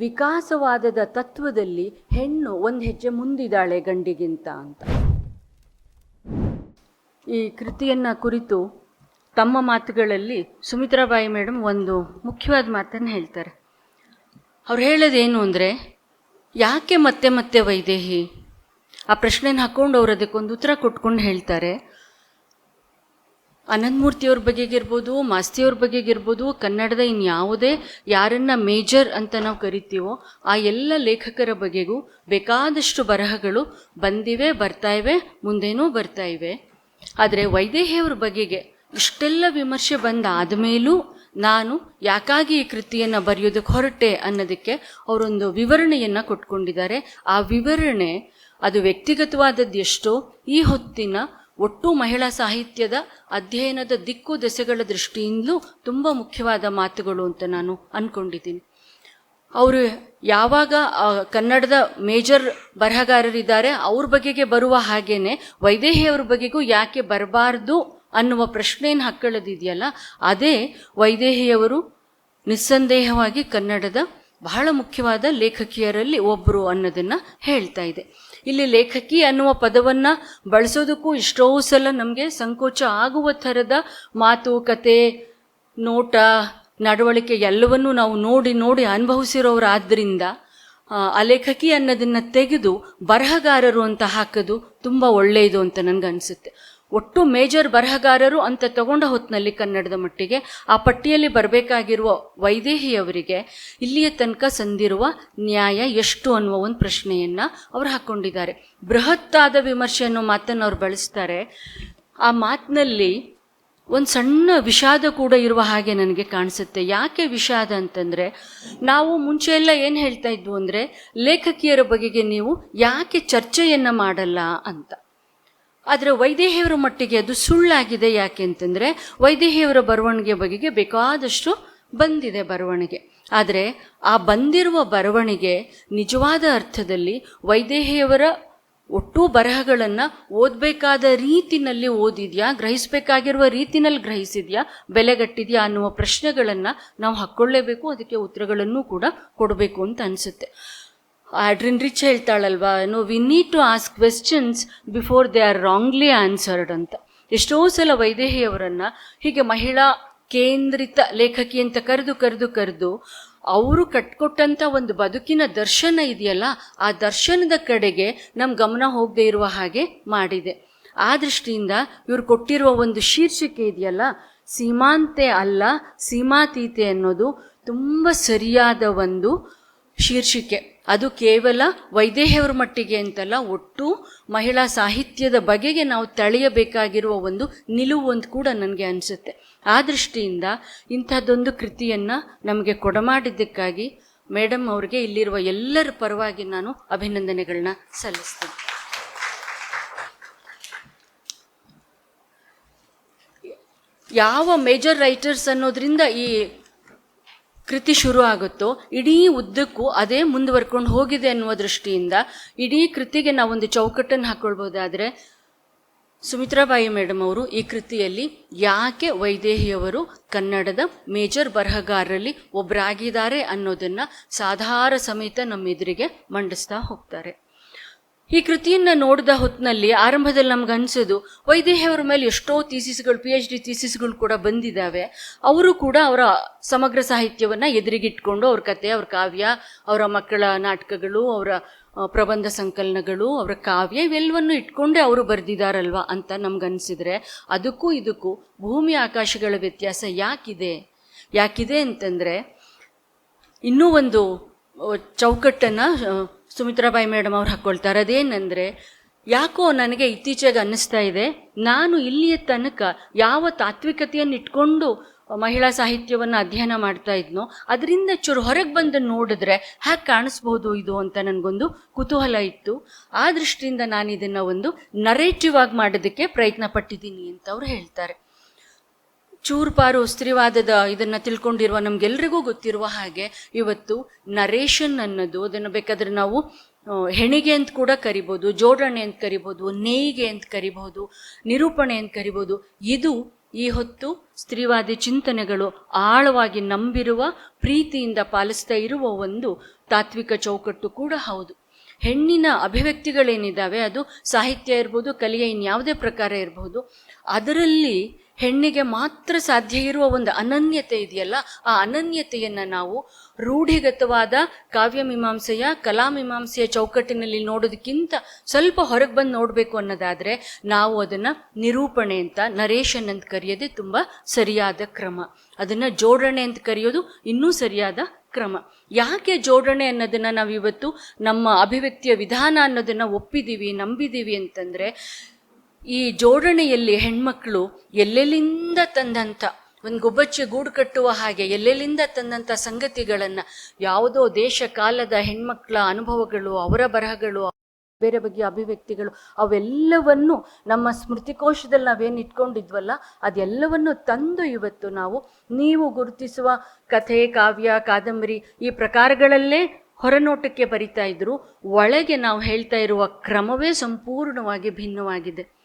ವಿಕಾಸವಾದದ ತತ್ವದಲ್ಲಿ ಹೆಣ್ಣು ಒಂದು ಹೆಜ್ಜೆ ಮುಂದಿದ್ದಾಳೆ ಗಂಡಿಗಿಂತ ಅಂತ. ಈ ಕೃತಿಯನ್ನು ಕುರಿತು ತಮ್ಮ ಮಾತುಗಳಲ್ಲಿ ಸುಮಿತ್ರಾಬಾಯಿ ಮೇಡಮ್ ಒಂದು ಮುಖ್ಯವಾದ ಮಾತನ್ನು ಹೇಳ್ತಾರೆ. ಅವ್ರು ಹೇಳೋದೇನು ಅಂದರೆ, ಯಾಕೆ ಮತ್ತೆ ಮತ್ತೆ ವೈದೇಹಿ? ಆ ಪ್ರಶ್ನೆನ ಹಾಕ್ಕೊಂಡು ಅವ್ರು ಅದಕ್ಕೊಂದು ಉತ್ತರ ಕೊಟ್ಕೊಂಡು ಹೇಳ್ತಾರೆ. ಅನಂತಮೂರ್ತಿಯವ್ರ ಬಗೆಗಿರ್ಬೋದು, ಮಾಸ್ತಿಯವ್ರ ಬಗೆಗಿರ್ಬೋದು, ಕನ್ನಡದ ಇನ್ಯಾವುದೇ ಯಾರನ್ನ ಮೇಜರ್ ಅಂತ ನಾವು ಕರಿತೀವೋ ಆ ಎಲ್ಲ ಲೇಖಕರ ಬಗೆಗೂ ಬೇಕಾದಷ್ಟು ಬರಹಗಳು ಬಂದಿವೆ, ಬರ್ತಾ ಇವೆ, ಮುಂದೇನೂ ಬರ್ತಾ ಇವೆ. ಆದರೆ ವೈದೇಹಿಯವ್ರ ಬಗೆಗೆ ಇಷ್ಟೆಲ್ಲ ವಿಮರ್ಶೆ ಬಂದಾದ ಮೇಲೂ ನಾನು ಯಾಕಾಗಿ ಈ ಕೃತಿಯನ್ನು ಬರೆಯೋದಕ್ಕೆ ಹೊರಟೆ ಅನ್ನೋದಕ್ಕೆ ಅವರೊಂದು ವಿವರಣೆಯನ್ನು ಕೊಟ್ಕೊಂಡಿದ್ದಾರೆ. ಆ ವಿವರಣೆ ಅದು ವ್ಯಕ್ತಿಗತವಾದದ್ದು ಎಷ್ಟೋ ಈ ಹೊತ್ತಿನ ಒಟ್ಟು ಮಹಿಳಾ ಸಾಹಿತ್ಯದ ಅಧ್ಯಯನದ ದಿಕ್ಕು ದೆಸೆಗಳ ದೃಷ್ಟಿಯಿಂದಲೂ ತುಂಬ ಮುಖ್ಯವಾದ ಮಾತುಗಳು ಅಂತ ನಾನು ಅಂದ್ಕೊಂಡಿದ್ದೀನಿ ಅವರು ಯಾವಾಗ ಕನ್ನಡದ ಮೇಜರ್ ಬರಹಗಾರರಿದ್ದಾರೆ, ಅವ್ರ ಬಗೆಗೆ ಬರುವ ಹಾಗೇನೆ ವೈದೇಹಿಯವ್ರ ಬಗೆಗೂ ಯಾಕೆ ಬರಬಾರ್ದು ಅನ್ನುವ ಪ್ರಶ್ನೆಯನ್ನು ಹಕ್ಕಳದಿದೆಯಲ್ಲ, ಅದೇ ವೈದೇಹಿಯವರು ನಿಸ್ಸಂದೇಹವಾಗಿ ಕನ್ನಡದ ಬಹಳ ಮುಖ್ಯವಾದ ಲೇಖಕಿಯರಲ್ಲಿ ಒಬ್ಬರು ಅನ್ನೋದನ್ನು ಹೇಳ್ತಾ ಇದೆ. ಇಲ್ಲಿ ಲೇಖಕಿ ಅನ್ನುವ ಪದವನ್ನು ಬಳಸೋದಕ್ಕೂ ಎಷ್ಟೋ ಸಲ ನಮಗೆ ಸಂಕೋಚ ಆಗುವ ಥರದ ಮಾತು ಕತೆ ನೋಟ ನಡವಳಿಕೆ ಎಲ್ಲವನ್ನೂ ನಾವು ನೋಡಿ ನೋಡಿ ಅನುಭವಿಸಿರೋರಾದ್ದರಿಂದ ಆ, ಆ ಲೇಖಕಿ ಅನ್ನೋದನ್ನು ತೆಗೆದು ಬರಹಗಾರರು ಅಂತ ಹಾಕೋದು ತುಂಬ ಒಳ್ಳೆಯದು ಅಂತ ನನಗನ್ಸುತ್ತೆ. ಒಟ್ಟು ಮೇಜರ್ ಬರಹಗಾರರು ಅಂತ ತಗೊಂಡ ಹೊತ್ತಿನಲ್ಲಿ ಕನ್ನಡದ ಮಟ್ಟಿಗೆ ಆ ಪಟ್ಟಿಯಲ್ಲಿ ಬರಬೇಕಾಗಿರುವ ವೈದೇಹಿಯವರಿಗೆ ಇಲ್ಲಿಯ ತನಕ ಸಂದಿರುವ ನ್ಯಾಯ ಎಷ್ಟು ಅನ್ನುವ ಒಂದು ಪ್ರಶ್ನೆಯನ್ನು ಅವರು ಹಾಕ್ಕೊಂಡಿದ್ದಾರೆ. ಬೃಹತ್ತಾದ ವಿಮರ್ಶೆ ಅನ್ನೋ ಮಾತನ್ನು ಅವ್ರು ಬಳಸ್ತಾರೆ. ಆ ಮಾತಿನಲ್ಲಿ ಒಂದು ಸಣ್ಣ ವಿಷಾದ ಕೂಡ ಇರುವ ಹಾಗೆ ನನಗೆ ಕಾಣಿಸುತ್ತೆ. ಯಾಕೆ ವಿಷಾದ ಅಂತಂದರೆ ನಾವು ಮುಂಚೆ ಎಲ್ಲ ಏನು ಹೇಳ್ತಾ ಇದ್ವು ಅಂದರೆ ಲೇಖಕಿಯರ ಬಗೆಗೆ ನೀವು ಯಾಕೆ ಚರ್ಚೆಯನ್ನು ಮಾಡಲ್ಲ ಅಂತ. ಆದರೆ ವೈದೇಹಿಯವರ ಮಟ್ಟಿಗೆ ಅದು ಸುಳ್ಳಾಗಿದೆ ಯಾಕೆ ಅಂತಂದರೆ ವೈದೇಹಿಯವರ ಬರವಣಿಗೆ ಬಗೆಗೆ ಬೇಕಾದಷ್ಟು ಬಂದಿದೆ ಬರವಣಿಗೆ. ಆದರೆ ಆ ಬಂದಿರುವ ಬರವಣಿಗೆ ನಿಜವಾದ ಅರ್ಥದಲ್ಲಿ ವೈದೇಹಿಯವರ ಒಟ್ಟು ಬರಹಗಳನ್ನು ಓದಬೇಕಾದ ರೀತಿನಲ್ಲಿ ಓದಿದ್ಯಾ, ಗ್ರಹಿಸಬೇಕಾಗಿರುವ ರೀತಿನಲ್ಲಿ ಗ್ರಹಿಸಿದ್ಯಾ, ಬೆಲೆಗಟ್ಟಿದ್ಯಾ ಅನ್ನುವ ಪ್ರಶ್ನೆಗಳನ್ನು ನಾವು ಹಾಕ್ಕೊಳ್ಳೇಬೇಕು, ಅದಕ್ಕೆ ಉತ್ತರಗಳನ್ನು ಕೂಡ ಕೊಡಬೇಕು ಅಂತ ಅನಿಸುತ್ತೆ. Adrienne Rich ಹೇಳ್ತಾಳಲ್ವಾ no we need to ask questions before they are wrongly answered ಅಂತ. ಎಷ್ಟೋ ಸಲ ವೈದೇಹಿಯವರನ್ನು ಹೀಗೆ ಮಹಿಳಾ ಕೇಂದ್ರಿತ ಲೇಖಕಿ ಅಂತ ಕರೆದು ಕರೆದು ಕರೆದು ಅವರು ಕಟ್ಕೊಟ್ಟಂಥ ಒಂದು ಬದುಕಿನ ದರ್ಶನ ಇದೆಯಲ್ಲ, ಆ ದರ್ಶನದ ಕಡೆಗೆ ನಮ್ಮ ಗಮನ ಹೋಗದೆ ಇರುವ ಹಾಗೆ ಮಾಡಿದೆ. ಆ ದೃಷ್ಟಿಯಿಂದ ಇವರು ಕೊಟ್ಟಿರುವ ಒಂದು ಶೀರ್ಷಿಕೆ ಇದೆಯಲ್ಲ, ಸೀಮಾಂತೆ ಅಲ್ಲ, ಸೀಮಾತೀತೆ ಅನ್ನೋದು ತುಂಬ ಸರಿಯಾದ ಒಂದು ಶೀರ್ಷಿಕೆ. ಅದು ಕೇವಲ ವೈದೇಹಿಯವರ ಮಟ್ಟಿಗೆ ಅಂತಲ್ಲ, ಒಟ್ಟು ಮಹಿಳಾ ಸಾಹಿತ್ಯದ ಬಗೆಗೆ ನಾವು ತಳೆಯಬೇಕಾಗಿರುವ ಒಂದು ನಿಲುವು ಅಂತ ಕೂಡ ನನಗೆ ಅನಿಸುತ್ತೆ. ಆ ದೃಷ್ಟಿಯಿಂದ ಇಂಥದ್ದೊಂದು ಕೃತಿಯನ್ನು ನಮಗೆ ಕೊಡಮಾಡಿದ್ದಕ್ಕಾಗಿ ಮೇಡಮ್ ಅವರಿಗೆ ಇಲ್ಲಿರುವ ಎಲ್ಲರ ಪರವಾಗಿ ನಾನು ಅಭಿನಂದನೆಗಳನ್ನ ಸಲ್ಲಿಸ್ತೇನೆ. ಯಾವ ಮೇಜರ್ ರೈಟರ್ಸ್ ಅನ್ನೋದ್ರಿಂದ ಈ ಕೃತಿ ಶುರು ಆಗುತ್ತೋ, ಇಡೀ ಉದ್ದಕ್ಕೂ ಅದೇ ಮುಂದುವರ್ಕೊಂಡು ಹೋಗಿದೆ ಅನ್ನುವ ದೃಷ್ಟಿಯಿಂದ ಇಡೀ ಕೃತಿಗೆ ನಾವೊಂದು ಚೌಕಟ್ಟನ್ನು ಹಾಕೊಳ್ಬೋದಾದರೆ, ಸುಮಿತ್ರಾಬಾಯಿ ಮೇಡಮ್ ಅವರು ಈ ಕೃತಿಯಲ್ಲಿ ಯಾಕೆ ವೈದೇಹಿಯವರು ಕನ್ನಡದ ಮೇಜರ್ ಬರಹಗಾರರಲ್ಲಿ ಒಬ್ಬರಾಗಿದ್ದಾರೆ ಅನ್ನೋದನ್ನು ಸಾಧಾರ ಸಮೇತ ನಮ್ಮೆದುರಿಗೆ ಮಂಡಿಸ್ತಾ ಹೋಗ್ತಾರೆ. ಈ ಕೃತಿಯನ್ನು ನೋಡಿದ ಹೊತ್ತಿನಲ್ಲಿ ಆರಂಭದಲ್ಲಿ ನಮ್ಗೆ ಅನಿಸೋದು, ವೈದೇಹಿಯವರ ಮೇಲೆ ಎಷ್ಟೋ ಥೀಸಿಸ್ಗಳು ಪಿ ಎಚ್ ಡಿ ಥೀಸಿಸ್ಗಳು ಕೂಡ ಬಂದಿದ್ದಾವೆ ಅವರು ಕೂಡ ಅವರ ಸಮಗ್ರ ಸಾಹಿತ್ಯವನ್ನು ಎದುರಿಗಿಟ್ಕೊಂಡು ಅವ್ರ ಕತೆ, ಅವ್ರ ಕಾವ್ಯ, ಅವರ ಮಕ್ಕಳ ನಾಟಕಗಳು, ಅವರ ಪ್ರಬಂಧ ಸಂಕಲನಗಳು, ಅವರ ಕಾವ್ಯ ಇವೆಲ್ಲವನ್ನು ಇಟ್ಕೊಂಡೇ ಅವರು ಬರೆದಿದ್ದಾರಲ್ವಾ ಅಂತ ನಮ್ಗನ್ಸಿದ್ರೆ ಅದಕ್ಕೂ ಇದಕ್ಕೂ ಭೂಮಿ ಆಕಾಶಗಳ ವ್ಯತ್ಯಾಸ ಯಾಕಿದೆ? ಯಾಕಿದೆ ಅಂತಂದರೆ ಇನ್ನೂ ಒಂದು ಚೌಕಟ್ಟನ್ನು ಸುಮಿತ್ರಾಬಾಯಿ ಮೇಡಮ್ ಅವ್ರು ಹಾಕ್ಕೊಳ್ತಾರೆ ಅದೇನೆಂದರೆ, ಯಾಕೋ ನನಗೆ ಇತ್ತೀಚೆಗೆ ಅನ್ನಿಸ್ತಾ ಇದೆ, ನಾನು ಇಲ್ಲಿಯ ತನಕ ಯಾವ ತಾತ್ವಿಕತೆಯನ್ನು ಇಟ್ಕೊಂಡು ಮಹಿಳಾ ಸಾಹಿತ್ಯವನ್ನು ಅಧ್ಯಯನ ಮಾಡ್ತಾ ಇದ್ನೋ, ಅದರಿಂದ ಚೂರು ಹೊರಗೆ ಬಂದು ನೋಡಿದ್ರೆ ಹ್ಯಾಗೆ ಕಾಣಿಸ್ಬೋದು ಇದು ಅಂತ ನನಗೊಂದು ಕುತೂಹಲ ಇತ್ತು. ಆ ದೃಷ್ಟಿಯಿಂದ ನಾನು ಇದನ್ನು ಒಂದು ನರೇಟಿವ್ ಆಗಿ ಮಾಡೋದಕ್ಕೆ ಪ್ರಯತ್ನ ಪಟ್ಟಿದ್ದೀನಿ ಅಂತ ಅವ್ರು ಹೇಳ್ತಾರೆ. ಚೂರುಪಾರು ಸ್ತ್ರೀವಾದದ ಇದನ್ನು ತಿಳ್ಕೊಂಡಿರುವ ನಮಗೆಲ್ರಿಗೂ ಗೊತ್ತಿರುವ ಹಾಗೆ ಇವತ್ತು ನರೇಷನ್ ಅನ್ನೋದು, ಅದನ್ನು ಬೇಕಾದ್ರೆ ನಾವು ಹೆಣಿಗೆ ಅಂತ ಕೂಡ ಕರಿಬೋದು, ಜೋಡಣೆ ಅಂತ ಕರಿಬೋದು, ನೇಯ್ಗೆ ಅಂತ ಕರಿಬೋದು, ನಿರೂಪಣೆ ಅಂತ ಕರಿಬೋದು. ಇದು ಈ ಹೊತ್ತು ಸ್ತ್ರೀವಾದಿ ಚಿಂತನೆಗಳು ಆಳವಾಗಿ ನಂಬಿರುವ, ಪ್ರೀತಿಯಿಂದ ಪಾಲಿಸ್ತಾ ಇರುವ ಒಂದು ತಾತ್ವಿಕ ಚೌಕಟ್ಟು ಕೂಡ ಹೌದು. ಹೆಣ್ಣಿನ ಅಭಿವ್ಯಕ್ತಿಗಳೇನಿದ್ದಾವೆ, ಅದು ಸಾಹಿತ್ಯ ಇರ್ಬೋದು, ಕಲೆಯ ಇನ್ಯಾವುದೇ ಪ್ರಕಾರ ಇರಬಹುದು ಅದರಲ್ಲಿ ಹೆಣ್ಣಿಗೆ ಮಾತ್ರ ಸಾಧ್ಯ ಇರುವ ಒಂದು ಅನನ್ಯತೆ ಇದೆಯಲ್ಲ, ಆ ಅನನ್ಯತೆಯನ್ನು ನಾವು ರೂಢಿಗತವಾದ ಕಾವ್ಯಮೀಮಾಂಸೆಯ ಕಲಾಮೀಮಾಂಸೆಯ ಚೌಕಟ್ಟಿನಲ್ಲಿ ನೋಡೋದಕ್ಕಿಂತ ಸ್ವಲ್ಪ ಹೊರಗೆ ಬಂದು ನೋಡಬೇಕು ಅನ್ನೋದಾದರೆ ನಾವು ಅದನ್ನು ನಿರೂಪಣೆ ಅಂತ ನರೇಶನ್ ಅಂತ ಕರೆಯೋದೇ ತುಂಬ ಸರಿಯಾದ ಕ್ರಮ. ಅದನ್ನು ಜೋಡಣೆ ಅಂತ ಕರೆಯೋದು ಇನ್ನೂ ಸರಿಯಾದ ಕ್ರಮ. ಯಾಕೆ ಜೋಡಣೆ ಅನ್ನೋದನ್ನು ನಾವು ಇವತ್ತು ನಮ್ಮ ಅಭಿವ್ಯಕ್ತಿಯ ವಿಧಾನ ಅನ್ನೋದನ್ನು ಒಪ್ಪಿದ್ದೀವಿ ನಂಬಿದ್ದೀವಿ ಅಂತಂದರೆ ಈ ಜೋಡಣೆಯಲ್ಲಿ ಹೆಣ್ಮಕ್ಳು ಎಲ್ಲೆಲ್ಲಿಂದ ತಂದಂಥ ಒಂದು ಗುಬ್ಬಚ್ಚಿ ಗೂಡು ಕಟ್ಟುವ ಹಾಗೆ ಎಲ್ಲೆಲ್ಲಿಂದ ತಂದಂಥ ಸಂಗತಿಗಳನ್ನು, ಯಾವುದೋ ದೇಶ ಕಾಲದ ಹೆಣ್ಮಕ್ಳ ಅನುಭವಗಳು, ಅವರ ಬರಹಗಳು, ಬೇರೆ ಬಗೆಯ ಅಭಿವ್ಯಕ್ತಿಗಳು, ಅವೆಲ್ಲವನ್ನು ನಮ್ಮ ಸ್ಮೃತಿಕೋಶದಲ್ಲಿ ನಾವೇನು ಇಟ್ಕೊಂಡಿದ್ವಲ್ಲ, ಅದೆಲ್ಲವನ್ನು ತಂದು ಇವತ್ತು ನಾವು, ನೀವು ಗುರುತಿಸುವ ಕಥೆ, ಕಾವ್ಯ, ಕಾದಂಬರಿ ಈ ಪ್ರಕಾರಗಳಲ್ಲೇ ಹೊರನೋಟಕ್ಕೆ ಬರಿತಾ ಇದ್ರು. ಒಳಗೆ ನಾವು ಹೇಳ್ತಾ ಇರುವ ಕ್ರಮವೇ ಸಂಪೂರ್ಣವಾಗಿ ಭಿನ್ನವಾಗಿದೆ.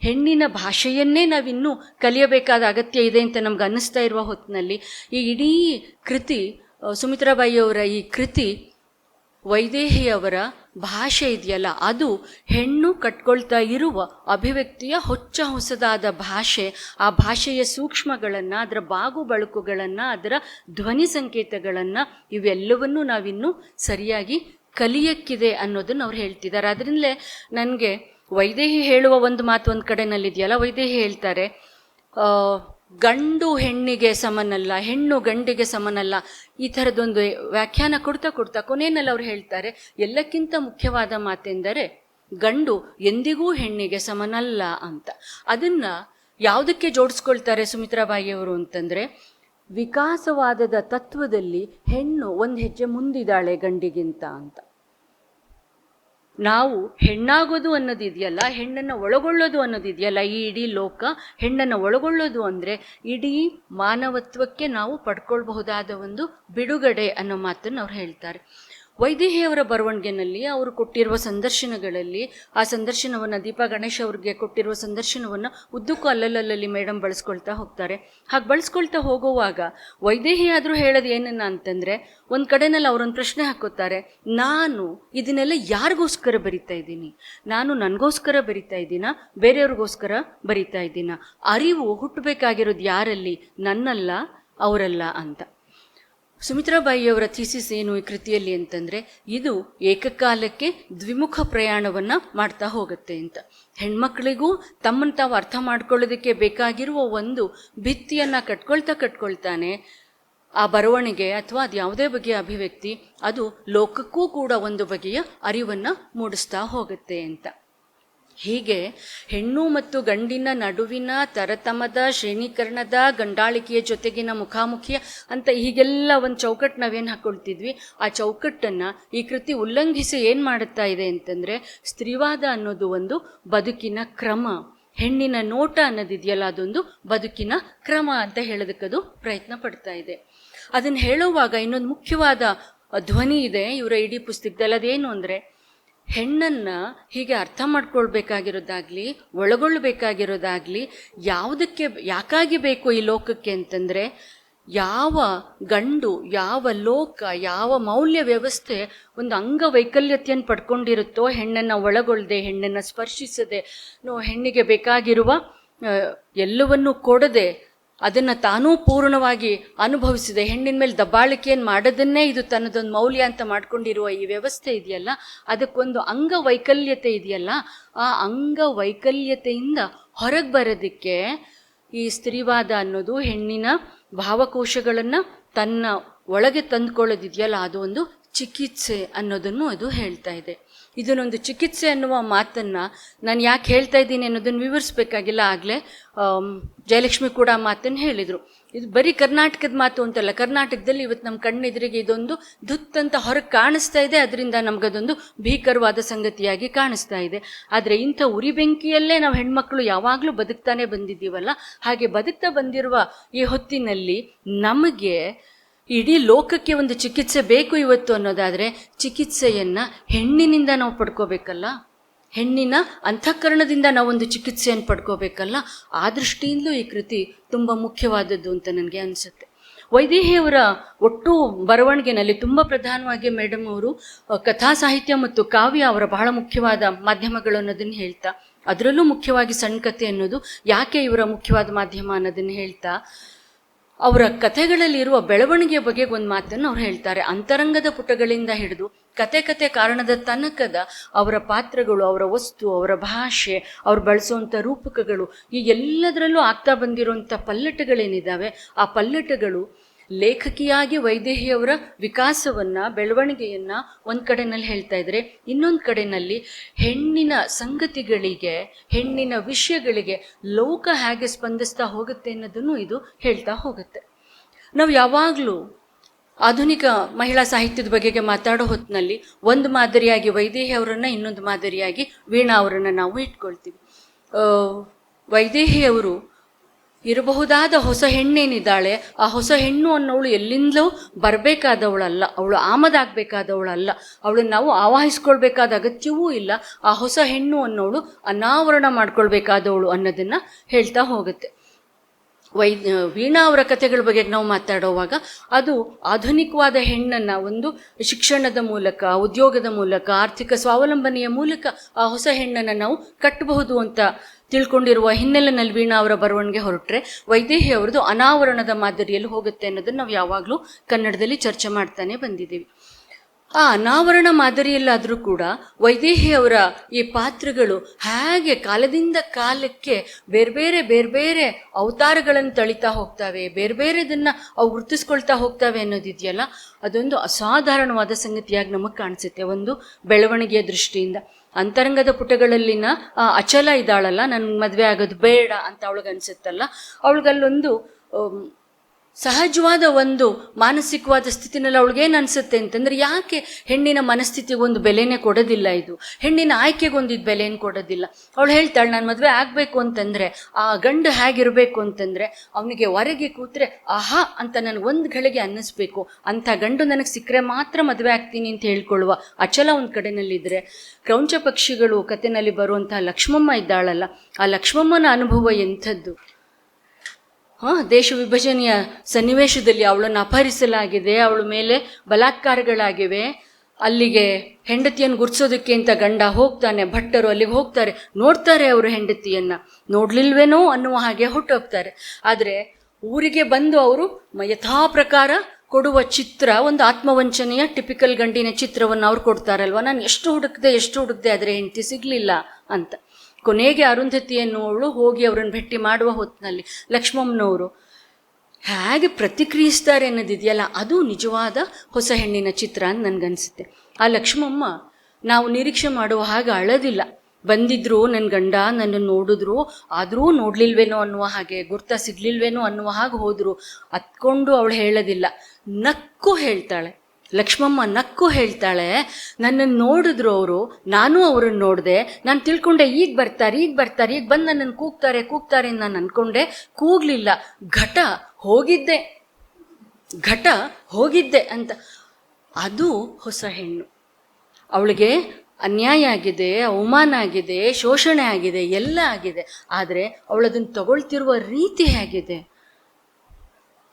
ಹೆಣ್ಣಿನ ಭಾಷೆಯನ್ನೇ ನಾವಿನ್ನೂ ಕಲಿಯಬೇಕಾದ ಅಗತ್ಯ ಇದೆ ಅಂತ ನಮ್ಗೆ ಅನ್ನಿಸ್ತಾ ಇರುವ ಹೊತ್ತಿನಲ್ಲಿ ಈ ಇಡೀ ಕೃತಿ ಸುಮಿತ್ರಾಬಾಯಿಯವರ ಈ ಕೃತಿ ವೈದೇಹಿಯವರ ಭಾಷೆ ಇದೆಯಲ್ಲ, ಅದು ಹೆಣ್ಣು ಕಟ್ಕೊಳ್ತಾ ಇರುವ ಅಭಿವ್ಯಕ್ತಿಯ ಹೊಚ್ಚ ಹೊಸದಾದ ಭಾಷೆ, ಆ ಭಾಷೆಯ ಸೂಕ್ಷ್ಮಗಳನ್ನು, ಅದರ ಬಾಗು ಬಳಕುಗಳನ್ನು, ಅದರ ಧ್ವನಿ ಸಂಕೇತಗಳನ್ನು ಇವೆಲ್ಲವನ್ನೂ ನಾವಿನ್ನೂ ಸರಿಯಾಗಿ ಕಲಿಯಕ್ಕಿದೆ ಅನ್ನೋದನ್ನು ಅವ್ರು ಹೇಳ್ತಿದ್ದಾರೆ. ಅದರಿಂದಲೇ ನನಗೆ ವೈದೇಹಿ ಹೇಳುವ ಒಂದು ಮಾತು ಒಂದು ಕಡೆನಲ್ಲಿದೆಯಲ್ಲ, ವೈದೇಹಿ ಹೇಳ್ತಾರೆ ಗಂಡು ಹೆಣ್ಣಿಗೆ ಸಮನಲ್ಲ, ಹೆಣ್ಣು ಗಂಡಿಗೆ ಸಮನಲ್ಲ, ಈ ಥರದೊಂದು ವ್ಯಾಖ್ಯಾನ ಕೊಡ್ತಾ ಕೊಡ್ತಾ ಕೊನೆಯಲ್ಲಿ ಅವ್ರು ಹೇಳ್ತಾರೆ, ಎಲ್ಲಕ್ಕಿಂತ ಮುಖ್ಯವಾದ ಮಾತೆಂದರೆ ಗಂಡು, ಎಂದಿಗೂ ಹೆಣ್ಣಿಗೆ ಸಮನಲ್ಲ ಅಂತ. ಅದನ್ನ ಯಾವುದಕ್ಕೆ ಜೋಡಿಸ್ಕೊಳ್ತಾರೆ ಸುಮಿತ್ರಾಬಾಯಿಯವರು ಅಂತಂದ್ರೆ, ವಿಕಾಸವಾದದ ತತ್ವದಲ್ಲಿ ಹೆಣ್ಣು ಒಂದು ಹೆಜ್ಜೆ ಮುಂದಿದ್ದಾಳೆ ಗಂಡಿಗಿಂತ ಅಂತ. ನಾವು ಹೆಣ್ಣಾಗೋದು ಅನ್ನೋದಿದೆಯಲ್ಲ ಹೆಣ್ಣನ್ನು ಒಳಗೊಳ್ಳೋದು ಅನ್ನೋದಿದೆಯಲ್ಲ ಈ ಇಡೀ ಲೋಕ, ಹೆಣ್ಣನ್ನು ಒಳಗೊಳ್ಳೋದು ಅಂದರೆ ಇಡೀ ಮಾನವತ್ವಕ್ಕೆ ನಾವು ಪಡ್ಕೊಳ್ಬಹುದಾದ ಒಂದು ಬಿಡುಗಡೆ ಅನ್ನೋ ಮಾತನ್ನು ಅವ್ರು ಹೇಳ್ತಾರೆ. ವೈದೇಹಿಯವರ ಬರವಣಿಗೆನಲ್ಲಿ ಅವರು ಕೊಟ್ಟಿರುವ ಸಂದರ್ಶನಗಳಲ್ಲಿ ಆ ಸಂದರ್ಶನವನ್ನು ದೀಪಾ ಗಣೇಶ್ ಅವ್ರಿಗೆ ಕೊಟ್ಟಿರುವ ಸಂದರ್ಶನವನ್ನು ಉದ್ದಕ್ಕೂ ಅಲ್ಲಲ್ಲಲ್ಲಿ ಮೇಡಮ್ ಬಳಸ್ಕೊಳ್ತಾ ಹೋಗ್ತಾರೆ. ಹಾಗೆ ಬಳಸ್ಕೊಳ್ತಾ ಹೋಗುವಾಗ ವೈದೇಹಿ ಆದರೂ ಹೇಳೋದು ಏನನ್ನ ಅಂತಂದರೆ ಒಂದು ಕಡೆನಲ್ಲಿ ಅವರೊಂದು ಪ್ರಶ್ನೆ ಹಾಕೋತಾರೆ, ನಾನು ಇದನ್ನೆಲ್ಲ ಯಾರಿಗೋಸ್ಕರ ಬರಿತಾ ಇದ್ದೀನಿ? ನಾನು ನನಗೋಸ್ಕರ ಬರಿತಾ ಇದ್ದೀನಾ? ಬೇರೆಯವ್ರಿಗೋಸ್ಕರ ಬರಿತಾ ಇದ್ದೀನಾ? ಅರಿವು ಹುಟ್ಟಬೇಕಾಗಿರೋದು ಯಾರಲ್ಲಿ? ನನ್ನಲ್ಲ, ಅವರಲ್ಲ? ಅಂತ. ಸುಮಿತ್ರಾಬಾಯಿಯವರ ಥೀಸಿಸ್ ಏನು ಈ ಕೃತಿಯಲ್ಲಿ ಅಂತಂದರೆ, ಇದು ಏಕಕಾಲಕ್ಕೆ ದ್ವಿಮುಖ ಪ್ರಯಾಣವನ್ನು ಮಾಡ್ತಾ ಹೋಗುತ್ತೆ ಅಂತ. ಹೆಣ್ಮಕ್ಳಿಗೂ ತಮ್ಮನ್ನು ತಾವು ಅರ್ಥ ಮಾಡ್ಕೊಳ್ಳೋದಕ್ಕೆ ಬೇಕಾಗಿರುವ ಒಂದು ಭಿತ್ತಿಯನ್ನು ಕಟ್ಕೊಳ್ತಾ ಕಟ್ಕೊಳ್ತಾನೆ, ಆ ಬರವಣಿಗೆ ಅಥವಾ ಅದು ಯಾವುದೇ ಬಗೆಯ ಅಭಿವ್ಯಕ್ತಿ, ಅದು ಲೋಕಕ್ಕೂ ಕೂಡ ಒಂದು ಬಗೆಯ ಅರಿವನ್ನು ಮೂಡಿಸ್ತಾ ಹೋಗುತ್ತೆ ಅಂತ. ಹೀಗೆ ಹೆಣ್ಣು ಮತ್ತು ಗಂಡಿನ ನಡುವಿನ ತರತಮದ ಶ್ರೇಣೀಕರಣದ ಗಂಡಾಳಿಕೆಯ ಜೊತೆಗಿನ ಮುಖಾಮುಖಿಯ ಅಂತ ಹೀಗೆಲ್ಲ ಒಂದು ಚೌಕಟ್ಟು ನಾವೇನು ಹಾಕೊಳ್ತಿದ್ವಿ. ಆ ಚೌಕಟ್ಟನ್ನು ಈ ಕೃತಿ ಉಲ್ಲಂಘಿಸಿ ಏನು ಮಾಡುತ್ತಾ ಇದೆ ಅಂತಂದರೆ ಸ್ತ್ರೀವಾದ ಅನ್ನೋದು ಒಂದು ಬದುಕಿನ ಕ್ರಮ. ಹೆಣ್ಣಿನ ನೋಟ ಅನ್ನೋದಿದೆಯಲ್ಲ ಅದೊಂದು ಬದುಕಿನ ಕ್ರಮ ಅಂತ ಹೇಳೋದಕ್ಕದು ಪ್ರಯತ್ನ ಪಡ್ತಾ ಇದೆ. ಅದನ್ನು ಹೇಳುವಾಗ ಇನ್ನೊಂದು ಮುಖ್ಯವಾದ ಧ್ವನಿ ಇದೆ. ಇವರ ಇಡೀ ಪುಸ್ತಕದಲ್ಲಿ ಅದೇನು ಅಂದರೆ ಹೆಣ್ಣನ್ನು ಹೀಗೆ ಅರ್ಥ ಮಾಡ್ಕೊಳ್ಬೇಕಾಗಿರೋದಾಗಲಿ, ಒಳಗೊಳ್ಳಬೇಕಾಗಿರೋದಾಗ್ಲಿ, ಯಾವುದಕ್ಕೆ ಯಾಕಾಗಿ ಬೇಕು ಈ ಲೋಕಕ್ಕೆ ಅಂತಂದರೆ, ಯಾವ ಗಂಡು, ಯಾವ ಲೋಕ, ಯಾವ ಮೌಲ್ಯ ವ್ಯವಸ್ಥೆ ಒಂದು ಅಂಗವೈಕಲ್ಯತೆಯನ್ನು ಪಡ್ಕೊಂಡಿರುತ್ತೋ, ಹೆಣ್ಣನ್ನು ಒಳಗೊಳ್ಳದೆ ಹೆಣ್ಣನ್ನು ಸ್ಪರ್ಶಿಸದೆ, ನೋ, ಹೆಣ್ಣಿಗೆ ಬೇಕಾಗಿರುವ ಎಲ್ಲವನ್ನೂ ಕೊಡದೆ ಅದನ್ನು ತಾನೂ ಪೂರ್ಣವಾಗಿ ಅನುಭವಿಸಿದೆ. ಹೆಣ್ಣಿನ ಮೇಲೆ ದಬ್ಬಾಳಿಕೆಯನ್ನು ಮಾಡೋದನ್ನೇ ಇದು ತನ್ನದೊಂದು ಮೌಲ್ಯ ಅಂತ ಮಾಡ್ಕೊಂಡಿರುವ ಈ ವ್ಯವಸ್ಥೆ ಇದೆಯಲ್ಲ? ಅದಕ್ಕೊಂದು ಅಂಗವೈಕಲ್ಯತೆ ಇದೆಯಲ್ಲ? ಆ ಅಂಗವೈಕಲ್ಯತೆಯಿಂದ ಹೊರಗೆ ಬರೋದಕ್ಕೆ ಈ ಸ್ತ್ರೀವಾದ ಅನ್ನೋದು ಹೆಣ್ಣಿನ ಭಾವಕೋಶಗಳನ್ನು ತನ್ನ ಒಳಗೆ ತಂದುಕೊಳ್ಳೋದಿದೆಯಲ್ಲ ಅದು ಒಂದು ಚಿಕಿತ್ಸೆ ಅನ್ನೋದನ್ನು ಅದು ಹೇಳ್ತಾ ಇದೆ. ಇದನ್ನೊಂದು ಚಿಕಿತ್ಸೆ ಅನ್ನುವ ಮಾತನ್ನು ನಾನು ಯಾಕೆ ಹೇಳ್ತಾ ಇದ್ದೀನಿ ಅನ್ನೋದನ್ನು ವಿವರಿಸ್ಬೇಕಾಗಿಲ್ಲ. ಆಗಲೇ ಜಯಲಕ್ಷ್ಮಿ ಕೂಡ ಮಾತನ್ನು ಹೇಳಿದರು. ಇದು ಬರೀ ಕರ್ನಾಟಕದ ಮಾತು ಅಂತಲ್ಲ. ಕರ್ನಾಟಕದಲ್ಲಿ ಇವತ್ತು ನಮ್ಮ ಕಣ್ಣೆದುರಿಗೆ ಇದೊಂದು ದುತ್ತಂತ ಹೊರಗೆ ಕಾಣಿಸ್ತಾ ಇದೆ. ಅದರಿಂದ ನಮಗದೊಂದು ಭೀಕರವಾದ ಸಂಗತಿಯಾಗಿ ಕಾಣಿಸ್ತಾ ಇದೆ. ಆದರೆ ಇಂಥ ಉರಿ ಬೆಂಕಿಯಲ್ಲೇ ನಾವು ಹೆಣ್ಮಕ್ಳು ಯಾವಾಗಲೂ ಬದುಕ್ತಾನೆ ಬಂದಿದ್ದೀವಲ್ಲ? ಹಾಗೆ ಬದುಕ್ತಾ ಬಂದಿರುವ ಈ ಹೊತ್ತಿನಲ್ಲಿ ನಮಗೆ ಇಡೀ ಲೋಕಕ್ಕೆ ಒಂದು ಚಿಕಿತ್ಸೆ ಬೇಕು ಇವತ್ತು ಅನ್ನೋದಾದರೆ ಚಿಕಿತ್ಸೆಯನ್ನು ಹೆಣ್ಣಿನಿಂದ ನಾವು ಪಡ್ಕೋಬೇಕಲ್ಲ? ಹೆಣ್ಣಿನ ಅಂತಃಕರಣದಿಂದ ನಾವೊಂದು ಚಿಕಿತ್ಸೆಯನ್ನು ಪಡ್ಕೋಬೇಕಲ್ಲ? ಆ ದೃಷ್ಟಿಯಿಂದಲೂ ಈ ಕೃತಿ ತುಂಬ ಮುಖ್ಯವಾದದ್ದು ಅಂತ ನನಗೆ ಅನಿಸುತ್ತೆ. ವೈದೇಹಿಯವರ ಒಟ್ಟು ಬರವಣಿಗೆನಲ್ಲಿ ತುಂಬ ಪ್ರಧಾನವಾಗಿ ಮೇಡಮ್ ಅವರು ಕಥಾ ಸಾಹಿತ್ಯ ಮತ್ತು ಕಾವ್ಯ ಅವರ ಬಹಳ ಮುಖ್ಯವಾದ ಮಾಧ್ಯಮಗಳು ಅನ್ನೋದನ್ನು ಹೇಳ್ತಾ, ಅದರಲ್ಲೂ ಮುಖ್ಯವಾಗಿ ಸಣ್ಣ ಕಥೆ ಅನ್ನೋದು ಯಾಕೆ ಇವರ ಮುಖ್ಯವಾದ ಮಾಧ್ಯಮ ಅನ್ನೋದನ್ನು ಹೇಳ್ತಾ ಅವರ ಕಥೆಗಳಲ್ಲಿರುವ ಬೆಳವಣಿಗೆಯ ಬಗ್ಗೆ ಒಂದು ಮಾತನ್ನು ಅವ್ರು ಹೇಳ್ತಾರೆ. ಅಂತರಂಗದ ಪುಟಗಳಿಂದ ಹಿಡಿದು ಕತೆ ಕತೆ ಕಾರಣದ ತನಕದ ಅವರ ಪಾತ್ರಗಳು, ಅವರ ವಸ್ತು, ಅವರ ಭಾಷೆ, ಅವ್ರು ಬಳಸುವಂಥ ರೂಪಕಗಳು ಈ ಎಲ್ಲದರಲ್ಲೂ ಆಗ್ತಾ ಬಂದಿರುವಂಥ ಪಲ್ಲಟಗಳೇನಿದ್ದಾವೆ, ಆ ಪಲ್ಲಟಗಳು ಲೇಖಕಿಯಾಗಿ ವೈದೇಹಿಯವರ ವಿಕಾಸವನ್ನ, ಬೆಳವಣಿಗೆಯನ್ನ ಒಂದ್ ಕಡೆನಲ್ಲಿ ಹೇಳ್ತಾ ಇದ್ರೆ, ಇನ್ನೊಂದು ಕಡೆನಲ್ಲಿ ಹೆಣ್ಣಿನ ಸಂಗತಿಗಳಿಗೆ, ಹೆಣ್ಣಿನ ವಿಷಯಗಳಿಗೆ ಲೋಕ ಹೇಗೆ ಸ್ಪಂದಿಸ್ತಾ ಹೋಗುತ್ತೆ ಅನ್ನೋದನ್ನು ಇದು ಹೇಳ್ತಾ ಹೋಗುತ್ತೆ. ನಾವು ಯಾವಾಗಲೂ ಆಧುನಿಕ ಮಹಿಳಾ ಸಾಹಿತ್ಯದ ಬಗೆಗೆ ಮಾತಾಡೋ ಹೊತ್ತಿನಲ್ಲಿ ಒಂದು ಮಾದರಿಯಾಗಿ ವೈದೇಹಿ ಅವರನ್ನ, ಇನ್ನೊಂದು ಮಾದರಿಯಾಗಿ ವೀಣಾ ಅವರನ್ನ ನಾವು ಇಟ್ಕೊಳ್ತೀವಿ. ವೈದೇಹಿಯವರು ಇರಬಹುದಾದ ಹೊಸ ಹೆಣ್ಣೇನಿದ್ದಾಳೆ, ಆ ಹೊಸ ಹೆಣ್ಣು ಅನ್ನೋಳು ಎಲ್ಲಿಂದಲೂ ಬರಬೇಕಾದವಳಲ್ಲ. ಅವಳು ಆಮದಾಗಬೇಕಾದವಳಲ್ಲ. ಅವಳನ್ನು ನಾವು ಆವಾಹಿಸ್ಕೊಳ್ಬೇಕಾದ ಅಗತ್ಯವೂ ಇಲ್ಲ. ಆ ಹೊಸ ಹೆಣ್ಣು ಅನ್ನೋಳು ಅನಾವರಣ ಮಾಡ್ಕೊಳ್ಬೇಕಾದವಳು ಅನ್ನೋದನ್ನು ಹೇಳ್ತಾ ಹೋಗುತ್ತೆ. ವೈ ವೀಣಾ ಅವರ ಕಥೆಗಳ ಬಗ್ಗೆ ನಾವು ಮಾತಾಡುವಾಗ ಅದು ಆಧುನಿಕವಾದ ಹೆಣ್ಣನ್ನು ಒಂದು ಶಿಕ್ಷಣದ ಮೂಲಕ, ಉದ್ಯೋಗದ ಮೂಲಕ, ಆರ್ಥಿಕ ಸ್ವಾವಲಂಬನೆಯ ಮೂಲಕ ಆ ಹೊಸ ಹೆಣ್ಣನ್ನು ನಾವು ಕಟ್ಟಬಹುದು ಅಂತ ತಿಳ್ಕೊಂಡಿರುವ ಹಿನ್ನೆಲೆಯಲ್ಲಿ ವೀಣಾ ಅವರ ಬರವಣಿಗೆ ಹೊರಟ್ರೆ ವೈದೇಹಿ ಅವರದು ಅನಾವರಣದ ಮಾದರಿಯಲ್ಲಿ ಹೋಗುತ್ತೆ ಅನ್ನೋದನ್ನು ನಾವು ಯಾವಾಗಲೂ ಕನ್ನಡದಲ್ಲಿ ಚರ್ಚೆ ಮಾಡ್ತಾನೆ ಬಂದಿದ್ದೀವಿ. ಆ ಅನಾವರಣ ಮಾದರಿಯಲ್ಲಾದರೂ ಕೂಡ ವೈದೇಹಿ ಅವರ ಈ ಪಾತ್ರಗಳು ಹೇಗೆ ಕಾಲದಿಂದ ಕಾಲಕ್ಕೆ ಬೇರೆ ಬೇರೆ ಬೇರೆ ಬೇರೆ ಅವತಾರಗಳನ್ನು ತಳಿತಾ ಹೋಗ್ತಾವೆ, ಬೇರೆ ಬೇರೆದನ್ನ ಅವು ಗುರುತಿಸ್ಕೊಳ್ತಾ ಹೋಗ್ತಾವೆ ಅನ್ನೋದಿದೆಯಲ್ಲ, ಅದೊಂದು ಅಸಾಧಾರಣವಾದ ಸಂಗತಿಯಾಗಿ ನಮಗೆ ಕಾಣಿಸುತ್ತೆ ಒಂದು ಬೆಳವಣಿಗೆಯ ದೃಷ್ಟಿಯಿಂದ. ಅಂತರಂಗದ ಪುಟಗಳಲ್ಲಿನ ಅಚಲ ಇದ್ದಾಳಲ್ಲ ನನ್ಗೆ ಮದುವೆ ಆಗೋದು ಬೇಡ ಅಂತ ಅವಳಿಗೆ ಅನಿಸುತ್ತಲ್ಲ ಅವಳಿಗಲ್ಲೊಂದು ಸಹಜವಾದ ಒಂದು ಮಾನಸಿಕವಾದ ಸ್ಥಿತಿನಲ್ಲಿ ಅವಳಿಗೇನು ಅನಿಸುತ್ತೆ ಅಂತಂದ್ರೆ ಯಾಕೆ ಹೆಣ್ಣಿನ ಮನಸ್ಥಿತಿಗೆ ಒಂದು ಬೆಲೆನೇ ಕೊಡೋದಿಲ್ಲ ಇದು? ಹೆಣ್ಣಿನ ಆಯ್ಕೆಗೊಂದು ಇದು ಬೆಲೆಯನ್ನು ಕೊಡೋದಿಲ್ಲ. ಅವಳು ಹೇಳ್ತಾಳೆ, ನಾನು ಮದುವೆ ಆಗಬೇಕು ಅಂತಂದ್ರೆ, ಆ ಗಂಡು ಹೇಗಿರಬೇಕು ಅಂತಂದ್ರೆ, ಅವನಿಗೆ ಹೊರಗೆ ಕೂತ್ರೆ, ಆಹಾ, ಅಂತ ನನಗೆ ಒಂದು ಗಳಿಗೆ ಅನ್ನಿಸ್ಬೇಕು. ಅಂಥ ಗಂಡು ನನಗೆ ಸಿಕ್ಕರೆ ಮಾತ್ರ ಮದುವೆ ಆಗ್ತೀನಿ ಅಂತ ಹೇಳ್ಕೊಳ್ಳುವ ಅಚಲ ಒಂದು ಕಡೆಯಲ್ಲಿದ್ದರೆ ಕ್ರೌಂಚ ಪಕ್ಷಿಗಳು ಕಥೆನಲ್ಲಿ ಬರುವಂತಹ ಲಕ್ಷ್ಮಮ್ಮ ಇದ್ದಾಳಲ್ಲ, ಆ ಲಕ್ಷ್ಮಮ್ಮನ ಅನುಭವ ಎಂಥದ್ದು? ದೇಶ ವಿಭಜನೆಯ ಸನ್ನಿವೇಶದಲ್ಲಿ ಅವಳನ್ನು ಅಪಹರಿಸಲಾಗಿದೆ, ಅವಳ ಮೇಲೆ ಬಲಾತ್ಕಾರಗಳಾಗಿವೆ. ಅಲ್ಲಿಗೆ ಹೆಂಡತಿಯನ್ನು ಗುರ್ಸೋದಕ್ಕೆ ಅಂತ ಗಂಡ ಹೋಗ್ತಾನೆ, ಭಟ್ಟರು ಅಲ್ಲಿಗೆ ಹೋಗ್ತಾರೆ, ನೋಡ್ತಾರೆ ಅವರು ಹೆಂಡತಿಯನ್ನು. ನೋಡ್ಲಿಲ್ವೇನೋ ಅನ್ನುವ ಹಾಗೆ ಹೊಟ್ಟೋಗ್ತಾರೆ. ಆದರೆ ಊರಿಗೆ ಬಂದು ಅವರು ಯಥಾ ಪ್ರಕಾರ ಕೊಡುವ ಚಿತ್ರ, ಒಂದು ಆತ್ಮವಂಚನೆಯ ಟಿಪಿಕಲ್ ಗಂಡಿನ ಚಿತ್ರವನ್ನು ಅವ್ರು ಕೊಡ್ತಾರಲ್ವ? ನಾನು ಎಷ್ಟು ಹುಡುಕ್ದೆ ಎಷ್ಟು ಹುಡುಕ್ದೆ, ಆದರೆ ಹೆಂಡತಿ ಸಿಗಲಿಲ್ಲ ಅಂತ. ಕೊನೆಗೆ ಅರುಂಧತಿ ಎನ್ನುವಳು ಹೋಗಿ ಅವರನ್ನು ಭೇಟಿ ಮಾಡುವ ಹೊತ್ತಿನಲ್ಲಿ ಲಕ್ಷ್ಮಮ್ಮನವರು ಹೇಗೆ ಪ್ರತಿಕ್ರಿಯಿಸ್ತಾರೆ ಅನ್ನೋದಿದೆಯಲ್ಲ, ಅದು ನಿಜವಾದ ಹೊಸ ಹೆಣ್ಣಿನ ಚಿತ್ರ ಅಂತ ನನಗನ್ಸುತ್ತೆ. ಆ ಲಕ್ಷ್ಮಮ್ಮ ನಾವು ನಿರೀಕ್ಷೆ ಮಾಡುವ ಹಾಗೆ ಅಳದಿಲ್ಲ. ಬಂದಿದ್ರು ನನ್ನ ಗಂಡ ನನ್ನ ನೋಡಿದ್ರು, ಆದರೂ ನೋಡ್ಲಿಲ್ವೇನೋ ಅನ್ನುವ ಹಾಗೆ, ಗುರ್ತ ಸಿಗ್ಲಿಲ್ವೇನೋ ಅನ್ನುವ ಹಾಗೆ ಹೋದ್ರು. ಅತ್ಕೊಂಡು ಅವಳು ಹೇಳೋದಿಲ್ಲ. ನಕ್ಕು ಹೇಳ್ತಾಳೆ. ಲಕ್ಷ್ಮಮ್ಮ ನಕ್ಕು ಹೇಳ್ತಾಳೆ ನನ್ನನ್ನು ನೋಡಿದ್ರು ಅವರು, ನಾನು ಅವ್ರನ್ನ ನೋಡಿದೆ. ನಾನು ತಿಳ್ಕೊಂಡೆ, ಈಗ ಬರ್ತಾರೆ ಈಗ ಬರ್ತಾರೆ, ಈಗ ಬಂದು ನನ್ನನ್ನು ಕೂಗ್ತಾರೆ ಕೂಗ್ತಾರೆ ನಾನು ಅನ್ಕೊಂಡೆ. ಕೂಗ್ಲಿಲ್ಲ. ಘಟ ಹೋಗಿದ್ದೆ. ಘಟ ಹೋಗಿದ್ದೆ ಅಂತ. ಅದು ಹೊಸ ಹೆಣ್ಣು. ಅವಳಿಗೆ ಅನ್ಯಾಯ ಆಗಿದೆ, ಅವಮಾನ ಆಗಿದೆ, ಶೋಷಣೆ ಆಗಿದೆ, ಎಲ್ಲ ಆಗಿದೆ. ಆದರೆ ಅವಳದನ್ನು ತಗೊಳ್ತಿರುವ ರೀತಿ ಹೇಗಿದೆ?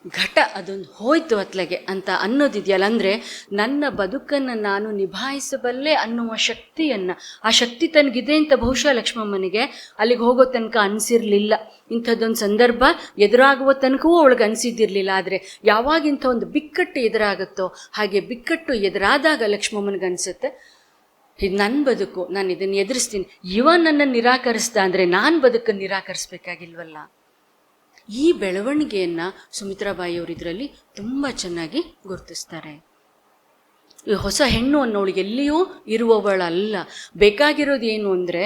ಘಟ ಅದೊಂದು ಹೋಯ್ತು ಅತ್ಲಗೆ ಅಂತ ಅನ್ನೋದಿದೆಯಲ್ಲ ಅಂದರೆ ನನ್ನ ಬದುಕನ್ನು ನಾನು ನಿಭಾಯಿಸಬಲ್ಲೆ ಅನ್ನುವ ಶಕ್ತಿಯನ್ನು, ಆ ಶಕ್ತಿ ತನಗಿದೆ ಅಂತ ಬಹುಶಃ ಲಕ್ಷ್ಮಮ್ಮನಿಗೆ ಅಲ್ಲಿಗೆ ಹೋಗೋ ತನಕ ಅನಿಸಿರಲಿಲ್ಲ. ಇಂಥದ್ದೊಂದು ಸಂದರ್ಭ ಎದುರಾಗುವ ತನಕವೂ ಅವಳಿಗೆ ಅನಿಸಿದ್ದಿರಲಿಲ್ಲ. ಆದರೆ ಯಾವಾಗ ಇಂಥ ಒಂದು ಬಿಕ್ಕಟ್ಟು ಎದುರಾಗುತ್ತೋ ಹಾಗೆ ಬಿಕ್ಕಟ್ಟು ಎದುರಾದಾಗ ಲಕ್ಷ್ಮಮ್ಮನಿಗೆ ಅನಿಸುತ್ತೆ, ಇದು ನನ್ನ ಬದುಕು, ನಾನು ಇದನ್ನು ಎದುರಿಸ್ತೀನಿ. ಇವ ನನ್ನನ್ನು ನಿರಾಕರಿಸ್ದ ಅಂದರೆ ನಾನು ಬದುಕನ್ನು ನಿರಾಕರಿಸ್ಬೇಕಾಗಿಲ್ವಲ್ಲ? ಈ ಬೆಳವಣಿಗೆಯನ್ನ ಸುಮಿತ್ರಾಬಾಯಿ ಅವರು ಇದರಲ್ಲಿ ತುಂಬ ಚೆನ್ನಾಗಿ ಗುರುತಿಸ್ತಾರೆ. ಈ ಹೊಸ ಹೆಣ್ಣು ಅನ್ನೋಳು ಎಲ್ಲಿಯೂ ಇರುವವಳಲ್ಲ. ಬೇಕಾಗಿರೋದು ಏನು ಅಂದರೆ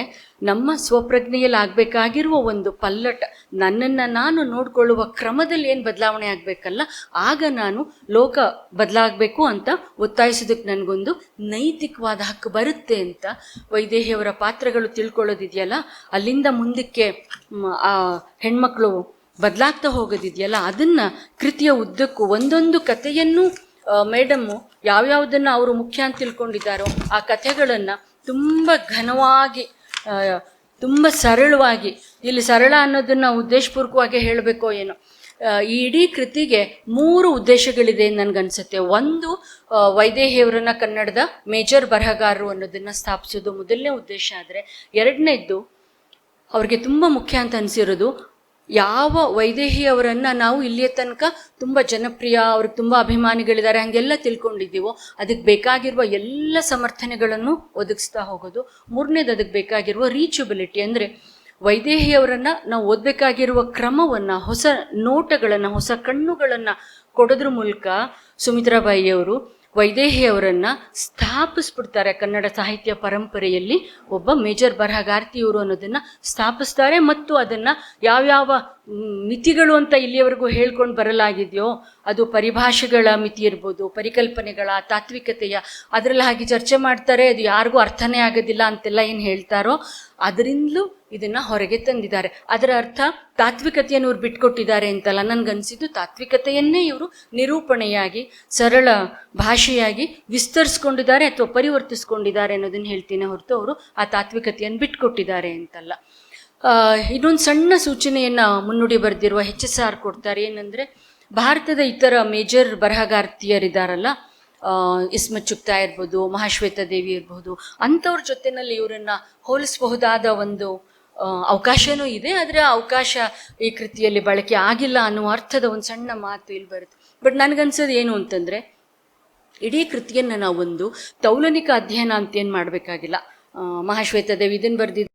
ನಮ್ಮ ಸ್ವಪ್ರಜ್ಞೆಯಲ್ಲಿ ಆಗಬೇಕಾಗಿರುವ ಒಂದು ಪಲ್ಲಟ, ನನ್ನನ್ನು ನಾನು ನೋಡಿಕೊಳ್ಳುವ ಕ್ರಮದಲ್ಲಿ ಏನು ಬದಲಾವಣೆ ಆಗಬೇಕಲ್ಲ, ಆಗ ನಾನು ಲೋಕ ಬದಲಾಗಬೇಕು ಅಂತ ಒತ್ತಾಯಿಸೋದಕ್ಕೆ ನನಗೊಂದು ನೈತಿಕವಾದ ಹಕ್ಕು ಬರುತ್ತೆ ಅಂತ ವೈದೇಹಿಯವರ ಪಾತ್ರಗಳು ತಿಳ್ಕೊಳ್ಳೋದಿದೆಯಲ್ಲ, ಅಲ್ಲಿಂದ ಮುಂದಕ್ಕೆ ಆ ಹೆಣ್ಮಕ್ಳು ಬದಲಾಗ್ತಾ ಹೋಗೋದಿದೆಯಲ್ಲ, ಅದನ್ನು ಕೃತಿಯ ಉದ್ದಕ್ಕೂ ಒಂದೊಂದು ಕಥೆಯನ್ನು ಮೇಡಮ್ಮು ಯಾವ್ಯಾವುದನ್ನು ಅವರು ಮುಖ್ಯ ಅಂತ ತಿಳ್ಕೊಂಡಿದ್ದಾರೋ ಆ ಕಥೆಗಳನ್ನು ತುಂಬ ಘನವಾಗಿ ತುಂಬ ಸರಳವಾಗಿ, ಇಲ್ಲಿ ಸರಳ ಅನ್ನೋದನ್ನು ಉದ್ದೇಶಪೂರ್ವಕವಾಗಿ ಹೇಳಬೇಕೋ ಏನೋ. ಈ ಇಡೀ ಕೃತಿಗೆ ಮೂರು ಉದ್ದೇಶಗಳಿದೆ ನನಗನ್ಸುತ್ತೆ. ಒಂದು ವೈದೇಹಿಯವರನ್ನ ಕನ್ನಡದ ಮೇಜರ್ ಬರಹಗಾರರು ಅನ್ನೋದನ್ನು ಸ್ಥಾಪಿಸೋದು ಮೊದಲನೇ ಉದ್ದೇಶ ಆದರೆ, ಎರಡನೇದ್ದು ಅವ್ರಿಗೆ ತುಂಬ ಮುಖ್ಯ ಅಂತ ಅನಿಸಿರೋದು ಯಾವ ವೈದೇಹಿಯವರನ್ನು ನಾವು ಇಲ್ಲಿಯ ತನಕ ತುಂಬ ಜನಪ್ರಿಯ, ಅವ್ರಿಗೆ ತುಂಬ ಅಭಿಮಾನಿಗಳಿದ್ದಾರೆ, ಹಂಗೆಲ್ಲ ತಿಳ್ಕೊಂಡಿದ್ದೀವೋ, ಅದಕ್ಕೆ ಬೇಕಾಗಿರುವ ಎಲ್ಲ ಸಮರ್ಥನೆಗಳನ್ನು ಒದಗಿಸ್ತಾ ಹೋಗೋದು. ಮೂರನೇದು ಅದಕ್ಕೆ ಬೇಕಾಗಿರುವ ರೀಚಬಿಲಿಟಿ ಅಂದರೆ ವೈದೇಹಿಯವರನ್ನ ನಾವು ಓದಬೇಕಾಗಿರುವ ಕ್ರಮವನ್ನು, ಹೊಸ ನೋಟಗಳನ್ನು, ಹೊಸ ಕಣ್ಣುಗಳನ್ನು ಕೊಡೋದ್ರ ಮೂಲಕ ಸುಮಿತ್ರಾಬಾಯಿಯವರು ವೈದೇಹಿಯವರನ್ನ ಸ್ಥಾಪಿಸ್ಬಿಡ್ತಾರೆ ಕನ್ನಡ ಸಾಹಿತ್ಯ ಪರಂಪರೆಯಲ್ಲಿ. ಒಬ್ಬ ಮೇಜರ್ ಬರಹಗಾರ್ತಿಯವರು ಅನ್ನೋದನ್ನು ಸ್ಥಾಪಿಸ್ತಾರೆ ಮತ್ತು ಅದನ್ನ ಯಾವ್ಯಾವ ಮಿತಿಗಳು ಅಂತ ಇಲ್ಲಿಯವರೆಗೂ ಹೇಳ್ಕೊಂಡು ಬರಲಾಗಿದೆಯೋ, ಅದು ಪರಿಭಾಷೆಗಳ ಮಿತಿ ಇರ್ಬೋದು, ಪರಿಕಲ್ಪನೆಗಳ, ತಾತ್ವಿಕತೆಯ, ಅದರಲ್ಲಿ ಹಾಗೆ ಚರ್ಚೆ ಮಾಡ್ತಾರೆ, ಅದು ಯಾರಿಗೂ ಅರ್ಥನೇ ಆಗೋದಿಲ್ಲ ಅಂತೆಲ್ಲ ಏನು ಹೇಳ್ತಾರೋ, ಅದರಿಂದಲೂ ಇದನ್ನು ಹೊರಗೆ ತಂದಿದ್ದಾರೆ. ಅದರ ಅರ್ಥ, ತಾತ್ವಿಕತೆಯನ್ನು ಇವ್ರು ಬಿಟ್ಕೊಟ್ಟಿದ್ದಾರೆ ಅಂತಲ್ಲ, ನನಗನ್ಸಿದ್ದು ತಾತ್ವಿಕತೆಯನ್ನೇ ಇವರು ನಿರೂಪಣೆಯಾಗಿ, ಸರಳ ಭಾಷೆಯಾಗಿ ವಿಸ್ತರಿಸ್ಕೊಂಡಿದ್ದಾರೆ ಅಥವಾ ಪರಿವರ್ತಿಸ್ಕೊಂಡಿದ್ದಾರೆ ಅನ್ನೋದನ್ನು ಹೇಳ್ತೀನಿ ಹೊರತು ಅವರು ಆ ತಾತ್ವಿಕತೆಯನ್ನು ಬಿಟ್ಕೊಟ್ಟಿದ್ದಾರೆ ಅಂತಲ್ಲ. ಇನ್ನೊಂದು ಸಣ್ಣ ಸೂಚನೆಯನ್ನು ಮುನ್ನುಡಿ ಬರೆದಿರುವ ಎಚ್ ಎಸ್ ಆರ್ ಕೊಡ್ತಾರೆ. ಏನಂದರೆ, ಭಾರತದ ಇತರ ಮೇಜರ್ ಬರಹಗಾರ್ತಿಯರಿದ್ದಾರಲ್ಲ ಇಸ್ಮತ್ ಚುಕ್ತಾ ಇರ್ಬೋದು, ಮಹಾಶ್ವೇತ ದೇವಿ ಇರ್ಬೋದು, ಅಂಥವ್ರ ಜೊತೆನಲ್ಲಿ ಇವರನ್ನು ಹೋಲಿಸಬಹುದಾದ ಒಂದು ಅವಕಾಶವೂ ಇದೆ. ಆದರೆ ಆ ಅವಕಾಶ ಈ ಕೃತಿಯಲ್ಲಿ ಬಳಕೆ ಆಗಿಲ್ಲ ಅನ್ನುವ ಅರ್ಥದ ಒಂದು ಸಣ್ಣ ಮಾತು ಇಲ್ಲಿ ಬರುತ್ತೆ. ಬಟ್ ನನಗನ್ಸೋದು ಏನು ಅಂತಂದರೆ, ಇಡೀ ಕೃತಿಯನ್ನು ಒಂದು ತೌಲನಿಕ ಅಧ್ಯಯನ ಅಂತ ಏನು ಮಾಡಬೇಕಾಗಿಲ್ಲ. ಮಹಾಶ್ವೇತ ದೇವಿ ಇದನ್ನು ಬರ್ದಿದ್ದು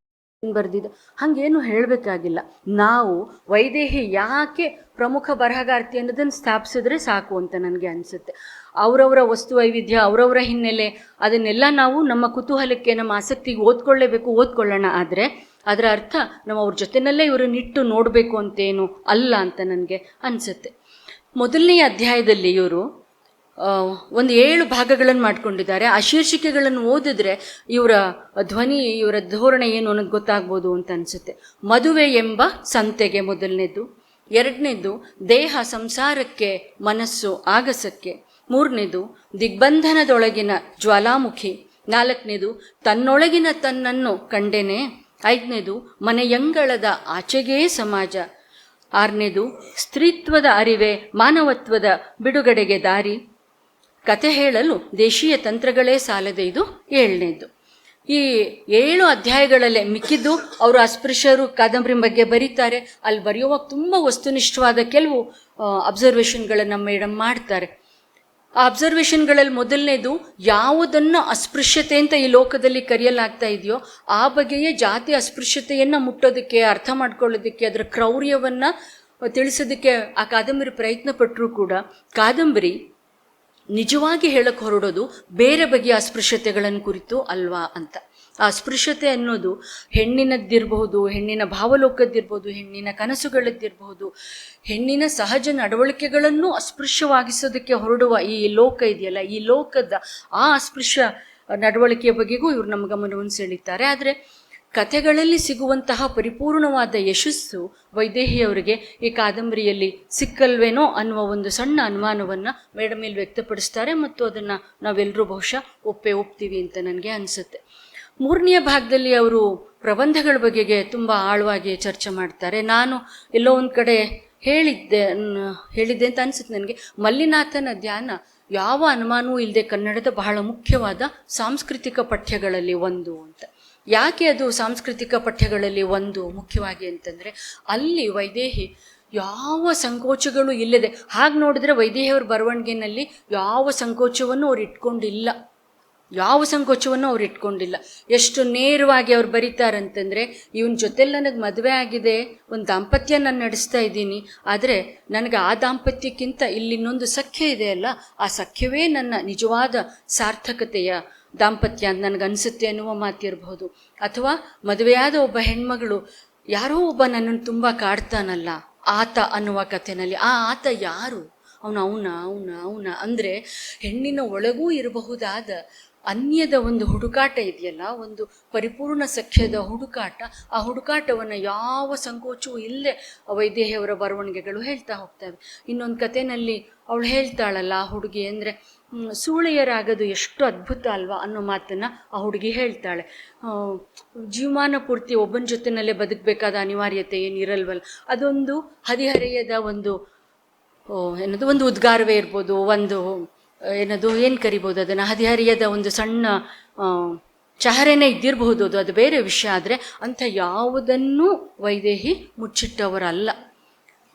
ಬರ್ದಿದ್ದು. ಹಂಗೇನು ಹೇಳಬೇಕಾಗಿಲ್ಲ. ನಾವು ವೈದೇಹಿ ಯಾಕೆ ಪ್ರಮುಖ ಬರಹಗಾರ್ತಿ ಅನ್ನೋದನ್ನು ಸ್ಥಾಪಿಸಿದ್ರೆ ಸಾಕು ಅಂತ ನನಗೆ ಅನಿಸುತ್ತೆ. ಅವರವರ ವಸ್ತು ವೈವಿಧ್ಯ, ಅವರವರ ಹಿನ್ನೆಲೆ ಅದನ್ನೆಲ್ಲ ನಾವು ನಮ್ಮ ಕುತೂಹಲಕ್ಕೆ, ನಮ್ಮ ಆಸಕ್ತಿಗೆ ಓದ್ಕೊಳ್ಳೇಬೇಕು, ಓದ್ಕೊಳ್ಳೋಣ. ಆದರೆ ಅದರ ಅರ್ಥ ನಾವು ಅವ್ರ ಜೊತೆನಲ್ಲೇ ಇವರನ್ನಿಟ್ಟು ನೋಡಬೇಕು ಅಂತೇನು ಅಲ್ಲ ಅಂತ ನನಗೆ ಅನಿಸುತ್ತೆ. ಮೊದಲನೆಯ ಅಧ್ಯಾಯದಲ್ಲಿ ಇವರು ಒಂದು ಏಳು ಭಾಗಗಳನ್ನು ಮಾಡಿಕೊಂಡಿದ್ದಾರೆ. ಆ ಶೀರ್ಷಿಕೆಗಳನ್ನು ಓದಿದ್ರೆ ಇವರ ಧ್ವನಿ, ಇವರ ಧೋರಣೆ ಏನು ಅನ್ನೋದು ಗೊತ್ತಾಗ್ಬೋದು ಅಂತ ಅನಿಸುತ್ತೆ. ಮದುವೆ ಎಂಬ ಸಂತೆಗೆ ಮೊದಲನೇದು. ಎರಡನೇದು, ದೇಹ ಸಂಸಾರಕ್ಕೆ ಮನಸ್ಸು ಆಗಸಕ್ಕೆ. ಮೂರನೇದು, ದಿಗ್ಬಂಧನದೊಳಗಿನ ಜ್ವಾಲಾಮುಖಿ. ನಾಲ್ಕನೇದು, ತನ್ನೊಳಗಿನ ತನ್ನನ್ನು ಕಂಡೆನೆ. ಐದನೇದು, ಮನೆಯಂಗಳದ ಆಚೆಗೇ ಸಮಾಜ. ಆರನೇದು, ಸ್ತ್ರೀತ್ವದ ಅರಿವೆ, ಮಾನವತ್ವದ ಬಿಡುಗಡೆಗೆ ದಾರಿ. ಕತೆ ಹೇಳಲು ದೇಶೀಯ ತಂತ್ರಗಳೇ ಸಾಲದೆ ಇದು ಏಳನೇದು ಈ ಏಳು ಅಧ್ಯಾಯಗಳಲ್ಲೇ ಮಿಕ್ಕಿದ್ದು ಅವರು ಅಸ್ಪೃಶ್ಯರು ಕಾದಂಬರಿ ಬಗ್ಗೆ ಬರೀತಾರೆ. ಅಲ್ಲಿ ಬರೆಯುವಾಗ ತುಂಬ ವಸ್ತುನಿಷ್ಠವಾದ ಕೆಲವು ಅಬ್ಸರ್ವೇಷನ್ಗಳನ್ನು ಮೇಡಮ್ ಮಾಡ್ತಾರೆ. ಆ ಅಬ್ಸರ್ವೇಷನ್ಗಳಲ್ಲಿ ಮೊದಲನೇದು ಯಾವುದನ್ನು ಅಸ್ಪೃಶ್ಯತೆ ಅಂತ ಈ ಲೋಕದಲ್ಲಿ ಕರೆಯಲಾಗ್ತಾ ಇದೆಯೋ ಆ ಬಗೆಯೇ ಜಾತಿ ಅಸ್ಪೃಶ್ಯತೆಯನ್ನು ಮುಟ್ಟೋದಕ್ಕೆ, ಅರ್ಥ ಮಾಡ್ಕೊಳ್ಳೋದಕ್ಕೆ, ಅದರ ಕ್ರೌರ್ಯವನ್ನು ತಿಳಿಸೋದಕ್ಕೆ ಆ ಕಾದಂಬರಿ ಪ್ರಯತ್ನ ಪಟ್ಟರೂ ಕೂಡ ಕಾದಂಬರಿ ನಿಜವಾಗಿ ಹೇಳಕ್ಕೆ ಹೊರಡೋದು ಬೇರೆ ಬಗೆಯ ಅಸ್ಪೃಶ್ಯತೆಗಳನ್ನು ಕುರಿತು ಅಲ್ವಾ ಅಂತ. ಆ ಅಸ್ಪೃಶ್ಯತೆ ಅನ್ನೋದು ಹೆಣ್ಣಿನದ್ದಿರಬಹುದು, ಹೆಣ್ಣಿನ ಭಾವಲೋಕದ್ದಿರ್ಬೋದು ಹೆಣ್ಣಿನ ಕನಸುಗಳದ್ದಿರಬಹುದು, ಹೆಣ್ಣಿನ ಸಹಜ ನಡವಳಿಕೆಗಳನ್ನು ಅಸ್ಪೃಶ್ಯವಾಗಿಸೋದಕ್ಕೆ ಹೊರಡುವ ಈ ಲೋಕ ಇದೆಯಲ್ಲ, ಈ ಲೋಕದ ಆ ಅಸ್ಪೃಶ್ಯ ನಡವಳಿಕೆಯ ಬಗೆಗೂ ಇವರು ನಮ್ಮ ಗಮನವನ್ನು ಸೆಳೀತಾರೆ. ಆದರೆ ಕಥೆಗಳಲ್ಲಿ ಸಿಗುವಂತಹ ಪರಿಪೂರ್ಣವಾದ ಯಶಸ್ಸು ವೈದೇಹಿಯವರಿಗೆ ಈ ಕಾದಂಬರಿಯಲ್ಲಿ ಸಿಕ್ಕಲ್ವೇನೋ ಅನ್ನುವ ಒಂದು ಸಣ್ಣ ಅನುಮಾನವನ್ನು ಮೇಡಮ್ ಇಲ್ಲಿ ವ್ಯಕ್ತಪಡಿಸ್ತಾರೆ ಮತ್ತು ಅದನ್ನು ನಾವೆಲ್ಲರೂ ಬಹುಶಃ ಒಪ್ಪೆ ಒಪ್ತೀವಿ ಅಂತ ನನಗೆ ಅನಿಸುತ್ತೆ. ಮೂರನೆಯ ಭಾಗದಲ್ಲಿ ಅವರು ಪ್ರಬಂಧಗಳ ಬಗೆಗೆ ತುಂಬ ಆಳವಾಗಿ ಚರ್ಚೆ ಮಾಡ್ತಾರೆ. ನಾನು ಎಲ್ಲೋ ಒಂದು ಕಡೆ ಹೇಳಿದ್ದೆ ಹೇಳಿದ್ದೆ ಅಂತ ಅನಿಸುತ್ತೆ ನನಗೆ. ಮಲ್ಲಿನಾಥನ ಧ್ಯಾನ ಯಾವ ಅನುಮಾನವೂ ಇಲ್ಲದೆ ಕನ್ನಡದ ಬಹಳ ಮುಖ್ಯವಾದ ಸಾಂಸ್ಕೃತಿಕ ಪಠ್ಯಗಳಲ್ಲಿ ಒಂದು ಅಂತ. ಯಾಕೆ ಅದು ಸಾಂಸ್ಕೃತಿಕ ಪಠ್ಯಗಳಲ್ಲಿ ಒಂದು ಮುಖ್ಯವಾಗಿ ಅಂತಂದರೆ ಅಲ್ಲಿ ವೈದೇಹಿ ಯಾವ ಸಂಕೋಚಗಳು ಇಲ್ಲದೆ, ಹಾಗೆ ನೋಡಿದ್ರೆ ವೈದೇಹಿಯವ್ರ ಬರವಣಿಗೆನಲ್ಲಿ ಯಾವ ಸಂಕೋಚವನ್ನು ಅವ್ರು ಇಟ್ಕೊಂಡಿಲ್ಲ. ಯಾವ ಸಂಕೋಚವನ್ನು ಅವ್ರು ಇಟ್ಕೊಂಡಿಲ್ಲ. ಎಷ್ಟು ನೇರವಾಗಿ ಅವ್ರು ಬರೀತಾರಂತಂದರೆ, ಇವನ ಜೊತೆಲಿ ನನಗೆ ಮದುವೆ ಆಗಿದೆ, ಒಂದು ದಾಂಪತ್ಯ ನಾನು ನಡೆಸ್ತಾ ಇದ್ದೀನಿ, ಆದರೆ ನನಗೆ ಆ ದಾಂಪತ್ಯಕ್ಕಿಂತ ಇಲ್ಲಿ ಇನ್ನೊಂದು ಸಖ್ಯ ಇದೆ ಅಲ್ಲ, ಆ ಸಖ್ಯವೇ ನನ್ನ ನಿಜವಾದ ಸಾರ್ಥಕತೆಯ ದಾಂಪತ್ಯ ಅಂತ ನನಗನ್ಸುತ್ತೆ ಅನ್ನುವ ಮಾತಿರಬಹುದು. ಅಥವಾ ಮದುವೆಯಾದ ಒಬ್ಬ ಹೆಣ್ಮಗಳು, ಯಾರೋ ಒಬ್ಬ ನನ್ನನ್ನು ತುಂಬ ಕಾಡ್ತಾನಲ್ಲ, ಆತ ಅನ್ನುವ ಕಥೆನಲ್ಲಿ. ಆ ಆತ ಯಾರು? ಅವನು ಅವನ ಅವನ ಅವನ. ಅಂದರೆ ಹೆಣ್ಣಿನ ಒಳಗೂ ಇರಬಹುದಾದ ಅನ್ಯದ ಒಂದು ಹುಡುಕಾಟ ಇದೆಯಲ್ಲ, ಒಂದು ಪರಿಪೂರ್ಣ ಸಖ್ಯದ ಹುಡುಕಾಟ. ಆ ಹುಡುಕಾಟವನ್ನು ಯಾವ ಸಂಕೋಚವೂ ಇಲ್ಲದೆ ವೈದೇಹಿಯವರ ಬರವಣಿಗೆಗಳು ಹೇಳ್ತಾ ಹೋಗ್ತವೆ. ಇನ್ನೊಂದು ಕಥೆನಲ್ಲಿ ಅವಳು ಹೇಳ್ತಾಳಲ್ಲ ಆ ಹುಡುಗಿ ಅಂದರೆ ಸೂಳೆಯರಾಗೋದು ಎಷ್ಟು ಅದ್ಭುತ ಅಲ್ವಾ ಅನ್ನೋ ಮಾತನ್ನು ಆ ಹುಡುಗಿ ಹೇಳ್ತಾಳೆ. ಜೀವಮಾನ ಪೂರ್ತಿ ಒಬ್ಬನ ಜೊತೆನಲ್ಲೇ ಬದುಕಬೇಕಾದ ಅನಿವಾರ್ಯತೆ ಏನಿರಲ್ವಲ್ಲ? ಅದೊಂದು ಹದಿಹರೆಯದ ಒಂದು ಏನದು, ಒಂದು ಉದ್ಗಾರವೇ ಇರ್ಬೋದು, ಒಂದು, ಏನದು, ಏನು ಕರಿಬೋದು ಅದನ್ನು? ಹದಿಹರಿಯದ ಒಂದು ಸಣ್ಣ ಚಹರೆನೇ ಇದ್ದಿರಬಹುದು ಅದು. ಅದು ಬೇರೆ ವಿಷಯ ಆದರೆ ಅಂಥ ಯಾವುದನ್ನೂ ವೈದೇಹಿ ಮುಚ್ಚಿಟ್ಟವರಲ್ಲ.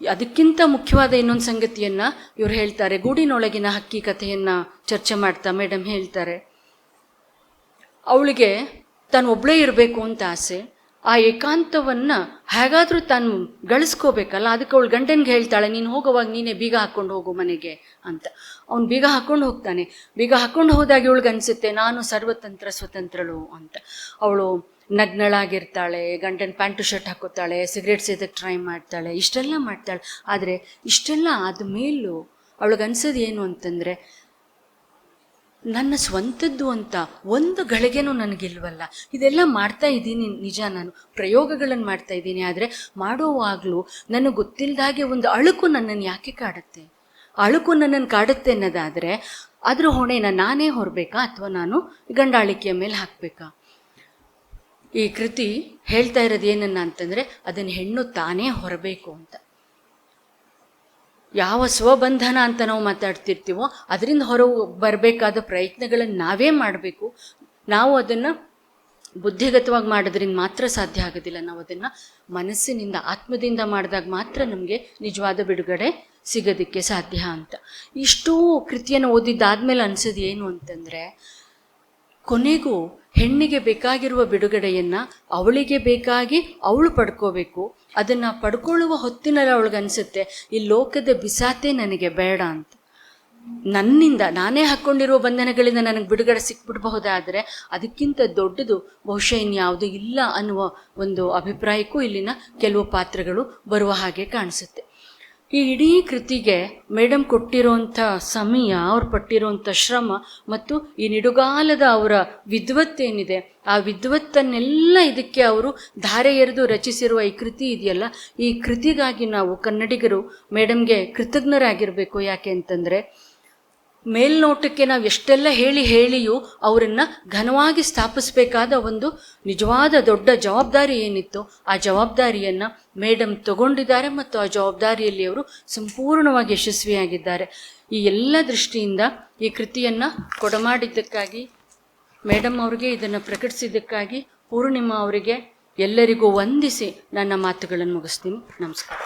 ಅದಕ್ಕಿಂತ ಮುಖ್ಯವಾದ ಇನ್ನೊಂದು ಸಂಗತಿಯನ್ನು ಇವರು ಹೇಳ್ತಾರೆ. ಗೂಡಿನೊಳಗಿನ ಹಕ್ಕಿ ಕಥೆಯನ್ನು ಚರ್ಚೆ ಮಾಡ್ತಾ ಮೇಡಮ್ ಹೇಳ್ತಾರೆ. ಅವಳಿಗೆ ತಾನು ಒಬ್ಬಳೇ ಇರಬೇಕು ಅಂತ ಆಸೆ. ಆ ಏಕಾಂತವನ್ನು ಹೇಗಾದರೂ ತಾನು ಗಳಿಸ್ಕೋಬೇಕಲ್ಲ, ಅದಕ್ಕೆ ಅವಳು ಗಂಡನಿಗೆ ಹೇಳ್ತಾಳೆ, ನೀನು ಹೋಗೋವಾಗ ನೀನೇ ಬೀಗ ಹಾಕೊಂಡು ಹೋಗು ಮನೆಗೆ ಅಂತ. ಅವ್ನು ಬೀಗ ಹಾಕ್ಕೊಂಡು ಹೋಗ್ತಾನೆ. ಬೀಗ ಹಾಕೊಂಡು ಹೋದಾಗ ಇವಳಿಗೆ ಅನಿಸುತ್ತೆ ನಾನು ಸರ್ವತಂತ್ರ, ಸ್ವತಂತ್ರಳು ಅಂತ. ಅವಳು ನಗ್ನಳಾಗಿರ್ತಾಳೆ, ಗಂಡನ ಪ್ಯಾಂಟು ಶರ್ಟ್ ಹಾಕೋತಾಳೆ, ಸಿಗರೇಟ್ ಸೇದಕ್ಕೆ ಟ್ರೈ ಮಾಡ್ತಾಳೆ, ಇಷ್ಟೆಲ್ಲ ಮಾಡ್ತಾಳೆ. ಆದರೆ ಇಷ್ಟೆಲ್ಲ ಆದಮೇಲೂ ಅವಳಿಗೆ ಅನ್ಸೋದು ಏನು ಅಂತಂದರೆ, ನನ್ನ ಸ್ವಂತದ್ದು ಅಂತ ಒಂದು ಗಳಿಗೆನೂ ನನಗಿಲ್ವಲ್ಲ. ಇದೆಲ್ಲ ಮಾಡ್ತಾ ಇದ್ದೀನಿ ನಿಜ ನಾನು. ಪ್ರಯೋಗಗಳನ್ನು ಮಾಡ್ತಾ ಇದ್ದೀನಿ. ಆದರೆ ಮಾಡುವಾಗಲೂ ನನಗೆ ಗೊತ್ತಿಲ್ಲದಾಗೆ ಒಂದು ಅಳುಕು ನನ್ನನ್ನು ಯಾಕೆ ಕಾಡುತ್ತೆ? ಅಳುಕು ನನ್ನನ್ನು ಕಾಡುತ್ತೆ ಅನ್ನೋದಾದರೆ, ಅದರ ಹೊಣೆನ ನಾನೇ ಹೊರಬೇಕಾ ಅಥವಾ ನಾನು ಗಂಡಾಳಿಕೆಯ ಮೇಲೆ ಹಾಕಬೇಕಾ? ಈ ಕೃತಿ ಹೇಳ್ತಾ ಇರೋದು ಏನನ್ನ ಅಂತಂದರೆ ಅದನ್ನು ಹೆಣ್ಣು ತಾನೇ ಹೊರಬೇಕು ಅಂತ. ಯಾವ ಸ್ವಬಂಧನ ಅಂತ ನಾವು ಮಾತಾಡ್ತಿರ್ತೀವೋ ಅದರಿಂದ ಹೊರ ಬರಬೇಕಾದ ಪ್ರಯತ್ನಗಳನ್ನು ನಾವೇ ಮಾಡಬೇಕು. ನಾವು ಅದನ್ನು ಬುದ್ಧಿಗತವಾಗಿ ಮಾಡೋದ್ರಿಂದ ಮಾತ್ರ ಸಾಧ್ಯ ಆಗೋದಿಲ್ಲ. ನಾವು ಅದನ್ನು ಮನಸ್ಸಿನಿಂದ, ಆತ್ಮದಿಂದ ಮಾಡಿದಾಗ ಮಾತ್ರ ನಮಗೆ ನಿಜವಾದ ಬಿಡುಗಡೆ ಸಿಗೋದಕ್ಕೆ ಸಾಧ್ಯ ಅಂತ. ಇಷ್ಟೂ ಕೃತಿಯನ್ನು ಓದಿದ್ದಾದ್ಮೇಲೆ ಅನ್ಸೋದು ಏನು ಅಂತಂದರೆ ಕೊನೆಗೂ ಹೆಣ್ಣಿಗೆ ಬೇಕಾಗಿರುವ ಬಿಡುಗಡೆಯನ್ನು ಅವಳಿಗೆ ಬೇಕಾಗಿ ಅವಳು ಪಡ್ಕೋಬೇಕು. ಅದನ್ನು ಪಡ್ಕೊಳ್ಳುವ ಹೊತ್ತಿನಲ್ಲಿ ಅವಳಿಗನ್ಸುತ್ತೆ ಈ ಲೋಕದ ಬಿಸಾತೆ ನನಗೆ ಬೇಡ ಅಂತ. ನನ್ನಿಂದ ನಾನೇ ಹಾಕ್ಕೊಂಡಿರುವ ಬಂಧನಗಳಿಂದ ನನಗೆ ಬಿಡುಗಡೆ ಸಿಕ್ಬಿಡಬಹುದಾದರೆ ಅದಕ್ಕಿಂತ ದೊಡ್ಡದು ಬಹುಶಃ ಇನ್ಯಾವುದು ಇಲ್ಲ ಅನ್ನುವ ಒಂದು ಅಭಿಪ್ರಾಯಕ್ಕೂ ಇಲ್ಲಿನ ಕೆಲವು ಪಾತ್ರಗಳು ಬರುವ ಹಾಗೆ ಕಾಣಿಸುತ್ತೆ. ಈ ಇಡೀ ಕೃತಿಗೆ ಮೇಡಮ್ ಕೊಟ್ಟಿರೋಂಥ ಸಮಯ, ಅವ್ರು ಪಟ್ಟಿರುವಂಥ ಶ್ರಮ ಮತ್ತು ಈ ನಿಡುಗಾಲದ ಅವರ ವಿದ್ವತ್ತೇನಿದೆ, ಆ ವಿದ್ವತ್ತನ್ನೆಲ್ಲ ಇದಕ್ಕೆ ಅವರು ಧಾರೆ ಎರೆದು ರಚಿಸಿರುವ ಈ ಕೃತಿ ಇದೆಯಲ್ಲ, ಈ ಕೃತಿಗಾಗಿ ನಾವು ಕನ್ನಡಿಗರು ಮೇಡಮ್ಗೆ ಕೃತಜ್ಞರಾಗಿರಬೇಕು ಯಾಕೆ ಅಂತಂದರೆ ಮೇಲ್ನೋಟಕ್ಕೆ ನಾವು ಎಷ್ಟೆಲ್ಲ ಹೇಳಿ ಹೇಳಿಯೂ ಅವರನ್ನು ಘನವಾಗಿ ಸ್ಥಾಪಿಸಬೇಕಾದ ಒಂದು ನಿಜವಾದ ದೊಡ್ಡ ಜವಾಬ್ದಾರಿ ಏನಿತ್ತು ಆ ಜವಾಬ್ದಾರಿಯನ್ನು ಮೇಡಮ್ ತಗೊಂಡಿದ್ದಾರೆ ಮತ್ತು ಆ ಜವಾಬ್ದಾರಿಯಲ್ಲಿ ಅವರು ಸಂಪೂರ್ಣವಾಗಿ ಯಶಸ್ವಿಯಾಗಿದ್ದಾರೆ. ಈ ಎಲ್ಲ ದೃಷ್ಟಿಯಿಂದ ಈ ಕೃತಿಯನ್ನು ಕೊಡಮಾಡಿದ್ದಕ್ಕಾಗಿ ಮೇಡಮ್ ಅವರಿಗೆ ಇದನ್ನು ಪ್ರಕಟಿಸಿದ್ದಕ್ಕಾಗಿ ಪೂರ್ಣಿಮಾ ಅವರಿಗೆ ಎಲ್ಲರಿಗೂ ವಂದಿಸಿ ನನ್ನ ಮಾತುಗಳನ್ನು ಮುಗಿಸ್ತೀನಿ. ನಮಸ್ಕಾರ.